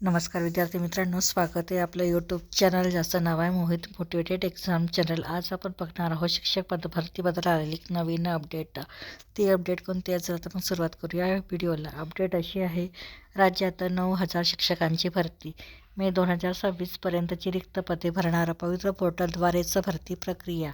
नमस्कार विद्यार्थी मित्रांनो स्वागत आहे आपलं यूट्यूब चॅनल ज्याचं नाव आहे मोहित मोटिवेटेड एक्झाम चॅनल आज आपण बघणार आहोत शिक्षक पद भरतीबद्दल आलेली एक नवीन अपडेट ती अपडेट कोणती आहे? तर आपण सुरुवात करूया व्हिडिओला अपडेट अशी आहे राज्यात नऊ हजार शिक्षकांची भरती. मे दोन हजार सव्वीसपर्यंतची रिक्त पदे भरणारा पवित्र पोर्टलद्वारेच भरती प्रक्रिया.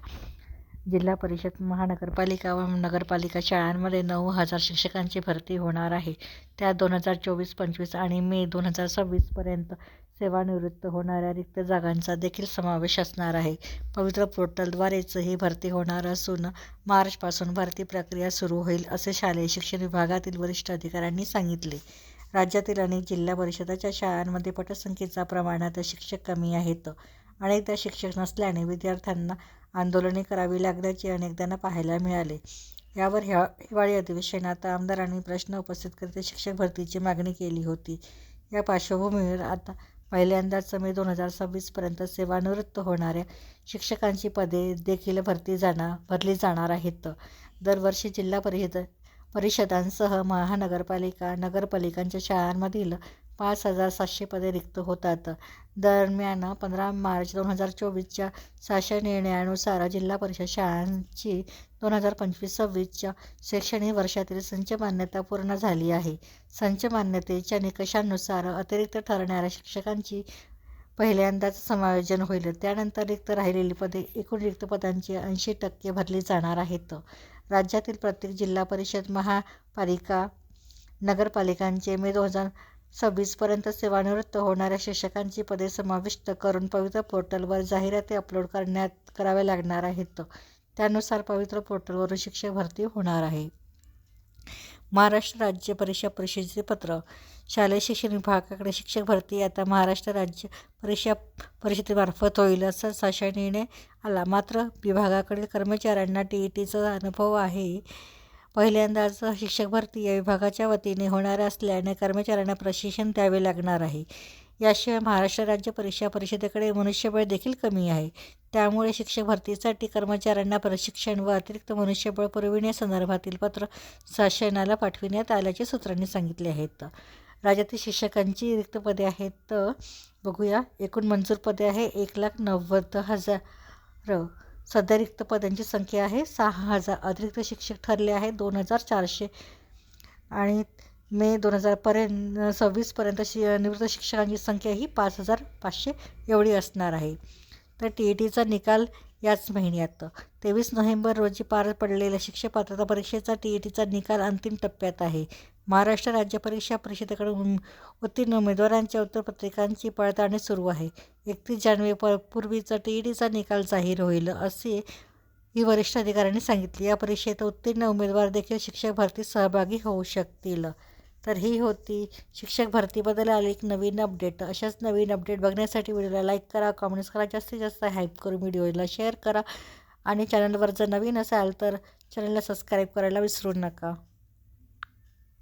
जिल्हा परिषद महानगरपालिका व नगरपालिका शाळांमध्ये नऊ हजार शिक्षकांची भरती होणार आहे. त्या दोन हजार चोवीस पंचवीस आणि मे दोन हजार सव्वीसपर्यंत सेवानिवृत्त होणाऱ्या रिक्त जागांचा देखील समावेश असणार आहे. पवित्र पोर्टलद्वारेच ही भरती होणार असून मार्चपासून भरती प्रक्रिया सुरू होईल असे शालेय शिक्षण विभागातील वरिष्ठ अधिकाऱ्यांनी सांगितले. राज्यातील अनेक जिल्हा परिषदाच्या शाळांमध्ये पटसंख्येचा प्रमाणात शिक्षक कमी आहेत. अनेकदा शिक्षक नसल्याने विद्यार्थ्यांना आंदोलने करावी लागल्याचे अनेकदा पाहायला मिळाले. यावर ह्या हिवाळी अधिवेशनात आमदारांनी प्रश्न उपस्थित करते शिक्षक भरतीची मागणी केली होती. या पार्श्वभूमीवर आता पहिल्यांदाच मे दोन हजार सव्वीसपर्यंत सेवानिवृत्त होणाऱ्या शिक्षकांची पदे देखील भरती जाणार भरली जाणार आहेत. दरवर्षी जिल्हा परिषद परिषदांसह महानगरपालिका नगरपालिकांच्या शाळांमधील पाच हजार सातशे पदे रिक्त होतात. दरम्यान पंधरा मार्च दोन हजार चोवीसच्या शासन निर्णयानुसार जिल्हा परिषद शाळांची दोन हजार पंचवीस सव्वीसच्या शैक्षणिक वर्षातील संच मान्यता पूर्ण झाली आहे. संच मान्यतेच्या निकषांनुसार अतिरिक्त ठरणाऱ्या शिक्षकांची पहिल्यांदाच समायोजन होईल. त्यानंतर रिक्त राहिलेली पदे एकूण रिक्त पदांची ऐंशी टक्के भरली जाणार आहेत. राज्यातील प्रत्येक जिल्हा परिषद महापालिका नगरपालिकांचे मे दोन हजार सव्वीसपर्यंत सेवानिवृत्त होणाऱ्या शिक्षकांची पदे समाविष्ट करून पवित्र पोर्टलवर जाहिराती अपलोड करण्यात कराव्या लागणार आहेत. त्यानुसार पवित्र पोर्टलवरून शिक्षक भरती होणार आहे. महाराष्ट्र राज्य परीक्षा परिषदेचे पत्र. शालेय शिक्षण विभागाकडे शिक्षक भरती आता महाराष्ट्र राज्य परीक्षा परिषदेमार्फत होईल असा शासन निर्णय आला. मात्र विभागाकडील कर्मचाऱ्यांना टी ई टीचा अनुभव आहे. पहिल्यांदाच शिक्षक भरती या विभागाच्या वतीने होणार असल्याने कर्मचाऱ्यांना प्रशिक्षण द्यावे लागणार आहे. याशिवाय महाराष्ट्र राज्य परीक्षा परिषदेकडे मनुष्यबळ देखील कमी आहे. त्यामुळे शिक्षक भरतीसाठी कर्मचाऱ्यांना प्रशिक्षण व अतिरिक्त मनुष्यबळ पुरविण्यासंदर्भातील पत्र शासनाला पाठविण्यात आल्याचे सूत्रांनी सांगितले आहेत. राज्यातील शिक्षकांची रिक्त पदे आहेत बघूया. एकूण मंजूर पदे आहे एक लाख नव्वद हजार. सध्या रिक्त पदांची संख्या आहे सहा हजार. अतिरिक्त शिक्षक ठरले आहे दोन हजार चारशे. आणि मे दोन हजारपर्यंत सव्वीसपर्यंत शि निवृत्त शिक्षकांची संख्या ही पाच हजार पाचशे एवढी असणार आहे. तर टी ई टीचा निकाल याच महिन्यात. तेवीस नोव्हेंबर रोजी पार पडलेल्या शिक्षक पात्रता परीक्षेचा टी ई टीचा निकाल अंतिम टप्प्यात आहे. महाराष्ट्र राज्य परीक्षा परिषदेकडून उत्तीर्ण उमेदवारांच्या उत्तरपत्रिकांची पडताळणी सुरू आहे. एकतीस जानेवारी प पूर्वीचा टी ई टीचा निकाल जाहीर होईल असे ही वरिष्ठ अधिकाऱ्यांनी सांगितले. या परीक्षेत उत्तीर्ण उमेदवार देखील शिक्षक भरतीत सहभागी होऊ शकतील. तर ही होती. शिक्षक भरतीबद्दल आली एक नवीन अपडेट अशाच नवीन अपडेट बघण्यासाठी व्हिडिओला लाईक करा कॉमेंट्स करा जास्तीत जास्त हाईप करून व्हिडिओला शेअर करा. आणि चॅनलवर जर नवीन असाल तर चॅनलला सबस्क्राईब करायला विसरू नका.